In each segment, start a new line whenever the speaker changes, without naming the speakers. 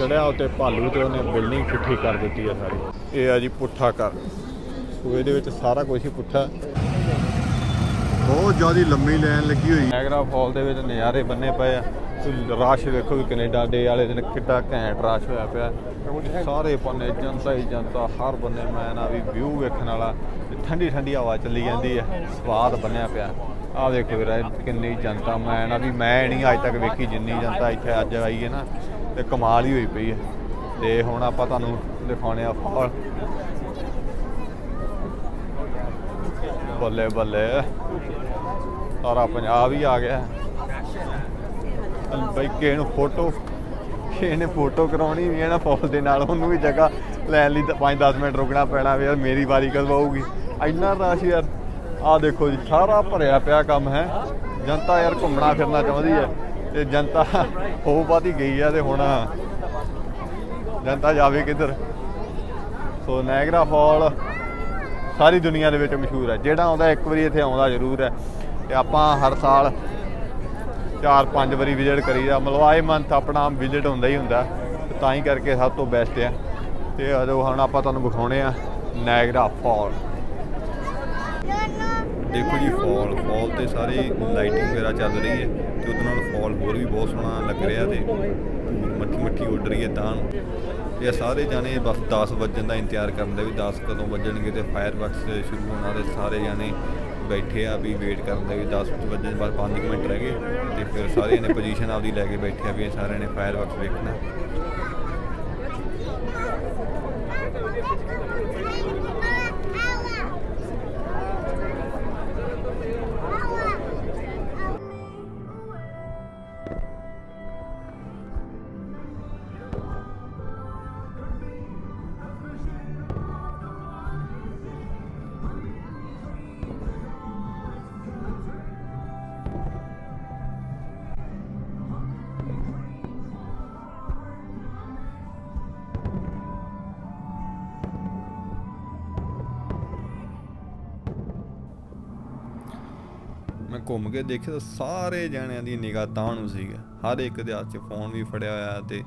ਚੜਿਆ ਉੱਤੇ ਭਾਲੂ ਤੇ ਉਹਨੇ ਬਿਲਡਿੰਗ ਪੁੱਠੀ ਕਰ ਦਿੱਤੀ ਆ ਸਾਰੀ। ਇਹ ਆ ਜੀ ਪੁੱਠਾ ਕਰ ਸੋ ਇਹਦੇ ਵਿੱਚ ਸਾਰਾ ਕੁਝ ਹੀ ਪੁੱਠਾ। ਬਹੁਤ ਜ਼ਿਆਦਾ ਲੰਮੀ ਲਾਈਨ ਲੱਗੀ ਹੋਈ। ਨਾਇਗਰਾ ਫਾਲ ਦੇ ਵਿੱਚ ਨਜ਼ਾਰੇ ਬੰਨੇ ਪਏ ਆ। ਰਸ਼ ਵੇਖੋ ਵੀ ਕੈਨੇਡਾ ਡੇ ਵਾਲੇ ਦਿਨ ਕਿੱਡਾ ਘੈਂਟ ਰਸ਼ ਹੋਇਆ ਪਿਆ। ਸਾਰੇ ਪੰਨੇ ਜਨਤਾ ਹੀ ਜਨਤਾ, ਹਰ ਬੰਨੇ ਮੈਂ ਨਾ ਵੀ ਵਿਊ ਵੇਖਣ ਵਾਲਾ। ਠੰਡੀ ਠੰਡੀ ਹਵਾ ਚੱਲੀ ਜਾਂਦੀ ਹੈ ਸਵਾਦ ਬੰਨਿਆ ਪਿਆ। ਆਹ ਵੇਖੋ ਵੀਰਾ, ਕਿੰਨੀ ਜਨਤਾ, ਮੈਂ ਨਾ ਵੀ ਮੈਂ ਨਹੀਂ ਅੱਜ ਤੱਕ ਵੇਖੀ ਜਿੰਨੀ ਜਨਤਾ ਇੱਥੇ ਅੱਜ ਆਈ ਹੈ ਨਾ। ਤੇ ਕਮਾਲ ਹੀ ਹੋਈ ਪਈ ਹੈ। ਤੇ ਹੁਣ ਆਪਾਂ ਤੁਹਾਨੂੰ ਦਿਖਾਉਣੇ ਆ ਫਾਲ। ਬੱਲੇ ਬੱਲੇ। ਸਾਰਾ ਪੰਜਾਬ ਹੀ ਆ ਗਿਆ। ਬਈ ਕਿਸੇ ਨੂੰ ਫੋਟੋ ਕਿਸੇ ਨੇ ਫੋਟੋ ਕਰਾਉਣੀ ਵੀ ਹੈ ਨਾ ਫੌਲ ਦੇ ਨਾਲ, ਉਹਨੂੰ ਵੀ ਜਗ੍ਹਾ ਲੈਣ ਲਈ 5-10 ਮਿੰਟ ਰੁਕਣਾ ਪੈਣਾ ਵੀ ਯਾਰ, ਮੇਰੀ ਵਾਰੀ ਕਦੋਂ ਆਊਗੀ। ਇੰਨਾ ਰਸ਼ ਯਾਰ। ਆਹ ਦੇਖੋ ਜੀ, ਸਾਰਾ ਭਰਿਆ ਪਿਆ ਕੰਮ ਹੈ। ਜਨਤਾ ਯਾਰ ਘੁੰਮਣਾ ਫਿਰਨਾ ਚਾਹੁੰਦੀ ਹੈ। ਤੇ ਜਨਤਾ ਹੋ ਪਾਤੀ ਗਈ ਆ ਤੇ ਹੁਣ ਜਨਤਾ ਜਾਵੇ ਕਿੱਧਰ? ਸੋ ਨੈਗਰਾ ਫਾਲ ਸਾਰੀ ਦੁਨੀਆ ਦੇ ਵਿੱਚ ਮਸ਼ਹੂਰ ਹੈ। ਜਿਹੜਾ ਆਉਂਦਾ ਇੱਕ ਵਾਰੀ ਇੱਥੇ ਆਉਂਦਾ ਜ਼ਰੂਰ ਹੈ। ਤੇ ਆਪਾਂ ਹਰ ਸਾਲ ਚਾਰ ਪੰਜ ਵਾਰੀ ਵਿਜ਼ਿਟ ਕਰੀਦਾ। ਮਤਲਬ ਆਏ ਮੰਥ ਆਪਣਾ ਵਿਜ਼ਿਟ ਹੁੰਦਾ ਹੀ ਹੁੰਦਾ। ਤਾਂ ਹੀ ਕਰਕੇ ਸਭ ਤੋਂ ਬੈਸਟ ਆ। ਤੇ ਅਜੋ ਹੁਣ ਆਪਾਂ ਤੁਹਾਨੂੰ ਵਿਖਾਉਣੇ ਆ ਨੈਗਰਾ ਫਾਲ ਦੇਖੋ ਜੀ ਫਾਲ ਫਾਲ ਤੇ ਸਾਰੀ ਲਾਈਟਿੰਗ ਵਗੈਰਾ ਚੱਲ ਰਹੀ ਹੈ ਤੇ ਉਹਦੇ ਨਾਲ ਫਾਲ ਹੋਰ ਵੀ ਬਹੁਤ ਸੋਹਣਾ ਲੱਗ ਰਿਹਾ ਤੇ ਮੱਠੀ ਮੱਠੀ ਉੱਡ ਰਹੀ ਹੈ ਤਾਂ। ਨੂੰ ਤੇ ਇਹ ਸਾਰੇ ਜਾਣੇ ਬਸ 10 ਵਜਣ ਦਾ ਇੰਤਜ਼ਾਰ ਕਰਨ ਦੇ ਵੀ 10 ਕਦੋਂ ਵੱਜਣਗੇ ਤੇ ਫਾਇਰ ਵਰਕਸ ਸ਼ੁਰੂ ਹੋਣਾ ਤੇ ਸਾਰੇ ਜਾਣੇ ਬੈਠੇ ਆ ਵੀ ਵੇਟ ਕਰਨ ਦੇ ਵੀ 10 ਵਜੇ ਬਾਅਦ 5 ਮਿੰਟ ਰਹਿ ਗਏ ਤੇ ਫਿਰ ਸਾਰੇ ਨੇ ਪੋਜੀਸ਼ਨ ਆਪਦੀ ਲੈ ਕੇ ਬੈਠੇ ਆ ਵੀ ਸਾਰਿਆਂ ਨੇ ਫਾਇਰ ਵਰਕਸ ਵੇਖਣਾ। ਘੁੰਮ ਕੇ ਦੇਖਿਆ ਤਾਂ ਸਾਰੇ ਜਣਿਆਂ ਦੀ ਨਿਗਾਹ ਤਾਂ ਨੂੰ ਸੀਗਾ। ਹਰ ਇੱਕ ਦੇ ਹੱਥ 'ਚ ਫੋਨ ਵੀ ਫੜਿਆ ਹੋਇਆ ਤੇ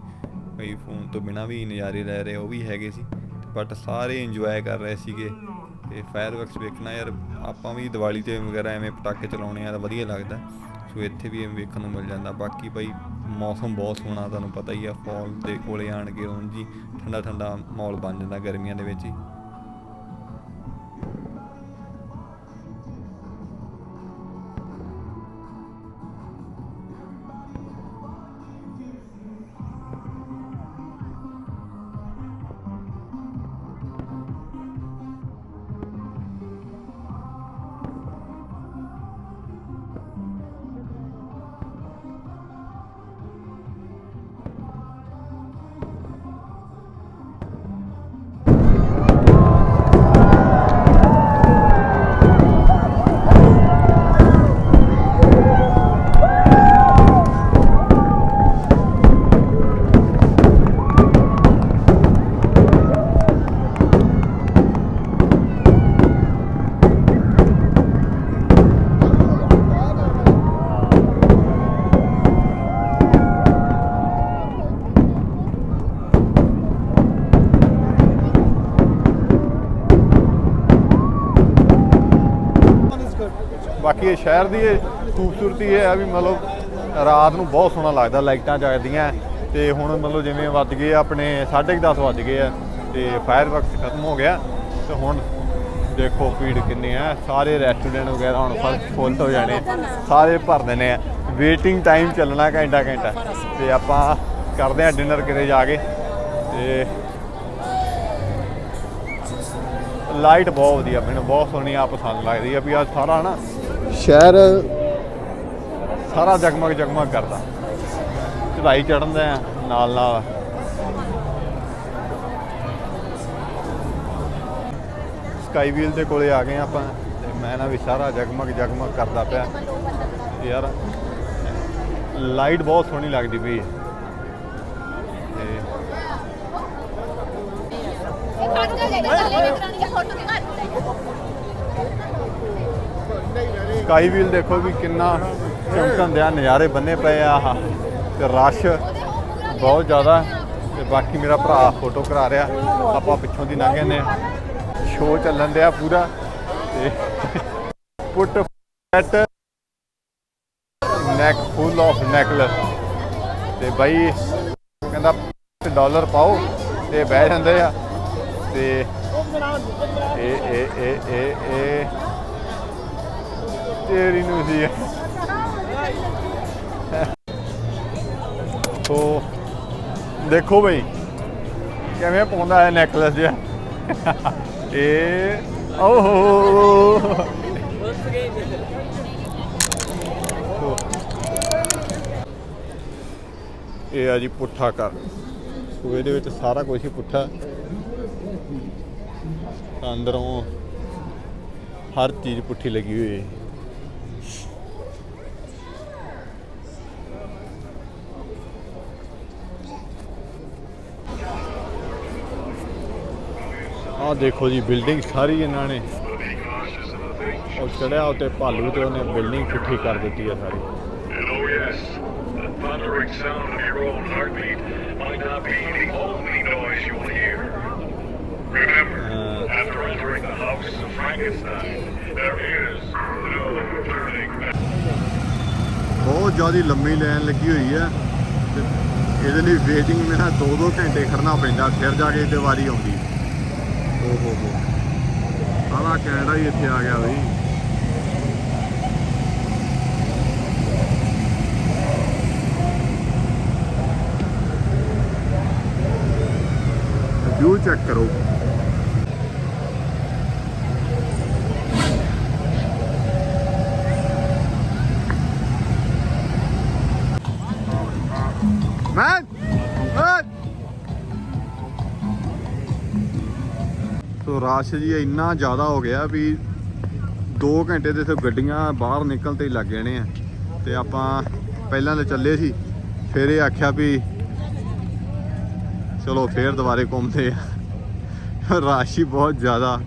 ਕਈ ਫੋਨ ਤੋਂ ਬਿਨਾ ਵੀ ਨਜ਼ਾਰੇ ਲੈ ਰਹੇ, ਉਹ ਵੀ ਹੈਗੇ ਸੀ। ਬਟ ਸਾਰੇ ਇੰਜੋਏ ਕਰ ਰਹੇ ਸੀਗੇ ਤੇ ਫਾਇਰ ਵਰਕਸ ਵੇਖਣਾ ਯਾਰ, ਆਪਾਂ ਵੀ ਦੀਵਾਲੀ ਤੇ ਵਗੈਰਾ ਐਵੇਂ ਪਟਾਕੇ ਚਲਾਉਣੇ ਆ ਤਾਂ ਵਧੀਆ ਲੱਗਦਾ। ਸੋ ਇੱਥੇ ਵੀ ਐਵੇਂ ਵੇਖਣ ਨੂੰ ਮਿਲ ਜਾਂਦਾ। ਬਾਕੀ ਬਈ ਮੌਸਮ ਬਹੁਤ ਸੋਹਣਾ, ਤੁਹਾਨੂੰ ਪਤਾ ਹੀ ਆ ਫਾਲ ਦੇ ਕੋਲੇ ਆਣ ਕੇ ਹੁਣ ਜੀ ਠੰਡਾ ਠੰਡਾ ਮਾਹੌਲ ਬਣ ਜਾਂਦਾ ਗਰਮੀਆਂ ਦੇ ਵਿੱਚ ਹੀ। ਬਾਕੀ ਇਹ ਸ਼ਹਿਰ ਦੀ ਇਹ ਖੂਬਸੂਰਤੀ ਇਹ ਹੈ ਵੀ ਮਤਲਬ ਰਾਤ ਨੂੰ ਬਹੁਤ ਸੋਹਣਾ ਲੱਗਦਾ, ਲਾਈਟਾਂ ਜਗਦੀਆਂ ਤੇ ਹੁਣ ਮਤਲਬ ਜਿਵੇਂ ਵੱਜ ਗਏ ਆ ਆਪਣੇ 10:30 ਵੱਜ ਗਏ ਆ ਤੇ ਫਾਇਰ ਵਰਕਸ ਖਤਮ ਹੋ ਗਿਆ। ਤੇ ਹੁਣ ਦੇਖੋ ਭੀੜ ਕਿੰਨੀ ਆ ਸਾਰੇ ਰੈਸਟੋਰੈਂਟ ਵਗੈਰਾ ਹੁਣ ਫੁੱਲ ਹੋ ਜਾਣੇ, ਸਾਰੇ ਭਰ ਦੇਣੇ ਆ। ਵੇਟਿੰਗ ਟਾਈਮ ਚੱਲਣਾ ਘੰਟਾ ਘੰਟਾ। ਤੇ ਆਪਾਂ ਕਰਦੇ ਆ ਡਿਨਰ ਕਿਤੇ ਜਾ ਕੇ ਤੇ ਲਾਈਟ ਬਹੁਤ ਵਧੀਆ, ਮੈਨੂੰ ਬਹੁਤ ਸੋਹਣੀ ਆ ਪਸੰਦ ਲੱਗਦੀ ਆ ਵੀ ਆ ਸਾਰਾ ਨਾ ਸ਼ਹਿਰ ਸਾਰਾ ਜਗਮਗ ਜਗਮਗ ਕਰਦਾ। ਚੜਾਈ ਚੜਨ ਦੇ ਆ ਨਾਲ ਨਾਲ। ਸਕਾਈ ਵੀਲ ਦੇ ਕੋਲੇ ਆ ਗਏ ਆਪਾਂ ਤੇ ਮੈਂ ਨਾ ਵੀ ਸਾਰਾ ਜਗਮਗ ਜਗਮਗ ਕਰਦਾ ਪਿਆ। ਯਾਰ ਲਾਈਟ ਬਹੁਤ ਸੋਹਣੀ ਲੱਗਦੀ ਪਈ ਹੈ। ਤੇ ਸਕਾਈ ਵੀਲ ਦੇਖੋ ਵੀ ਕਿੰਨਾ ਚਮਕਣ ਦਿਆ, ਨਜ਼ਾਰੇ ਬੰਨੇ ਪਏ ਆ ਆਹ। ਤੇ ਰਸ਼ ਬਹੁਤ ਜ਼ਿਆਦਾ ਹੈ। ਤੇ ਬਾਕੀ ਮੇਰਾ ਭਰਾ ਫੋਟੋ ਕਰਾ ਰਿਹਾ, ਆਪਾਂ ਪਿੱਛੋਂ ਦੀ ਲੰਘ ਜਾਂਦੇ ਆ ਸ਼ੋਅ ਚੱਲਣ ਦਿਆ ਪੂਰਾ, ਤੇ ਪੁੱਟ fat neck full of necklace ਤੇ ਬਾਈ, ਕਹਿੰਦਾ ਡਾਲਰ ਪਾਓ, ਤੇ ਬਹਿ ਜਾਂਦੇ ਆ। ਤੇ, ਇਹ ਇਹ ਇਹ ਇਹ ਇਹ ਤੇਰੀ ਨੂੰ ਸੀ। ਤੋ ਦੇਖੋ ਬਈ, ਕਿਵੇਂ ਪਾਉਂਦਾ ਹੈ ਨੈਕਲਸ ਜਿਹਾ। ਇਹ ਓਹੋ ਇਹ ਆ ਜੀ ਪੁੱਠਾ ਕਰ ਸੋ ਇਹਦੇ ਵਿੱਚ ਸਾਰਾ ਕੁਝ ਹੀ ਪੁੱਠਾ। ਅੰਦਰੋਂ ਹਰ ਚੀਜ਼ ਪੁੱਠੀ ਲੱਗੀ ਹੋਈ ਹੈ। ਆਹ ਦੇਖੋ ਜੀ ਬਿਲਡਿੰਗ ਸਾਰੀ ਇਹਨਾਂ ਨੇ ਉਹ ਚੜਿਆ ਉੱਤੇ ਭਾਲੂ ਤੇ ਉਹਨੇ ਬਿਲਡਿੰਗ ਪੁੱਠੀ ਕਰ ਦਿੱਤੀ ਆ ਸਾਰੀ
oh
Uh.
ਬਹੁਤ ਜ਼ਿਆਦਾ ਲੰਮੀ ਲਾਈਨ ਲੱਗੀ ਹੋਈ ਹੈ ਤੇ ਇਹਦੇ ਲਈ ਵੇਟਿੰਗ ਮੇਰਾ 2-2 ਘੰਟੇ ਖੜਨਾ ਪੈਂਦਾ ਫਿਰ ਜਾ ਕੇ ਤੇ ਵਾਰੀ ਆਉਂਦੀ ਓ ਹੋ ਹੋ ਸਾਰਾ ਕੈਨੇਡਾ ਹੀ ਇੱਥੇ ਆ ਗਿਆ ਬਈ। ਵਿਊ ਚੈੱਕ ਕਰੋ। ਰਸ਼ ਜੀ ਇੰਨਾ ਜ਼ਿਆਦਾ ਹੋ ਗਿਆ ਵੀ 2 ਘੰਟੇ ਦੇ ਇੱਥੇ ਗੱਡੀਆਂ ਬਾਹਰ ਨਿਕਲ ਤੇ ਹੀ ਲੱਗ ਜਾਣੇ ਆ। ਤੇ ਆਪਾਂ ਪਹਿਲਾਂ ਤਾਂ ਚੱਲੇ ਸੀ, ਫਿਰ ਇਹ ਆਖਿਆ ਵੀ ਚਲੋ ਫੇਰ ਦੁਬਾਰੇ ਘੁੰਮਦੇ ਆ। ਰਸ਼ ਹੀ ਬਹੁਤ ਜ਼ਿਆਦਾ।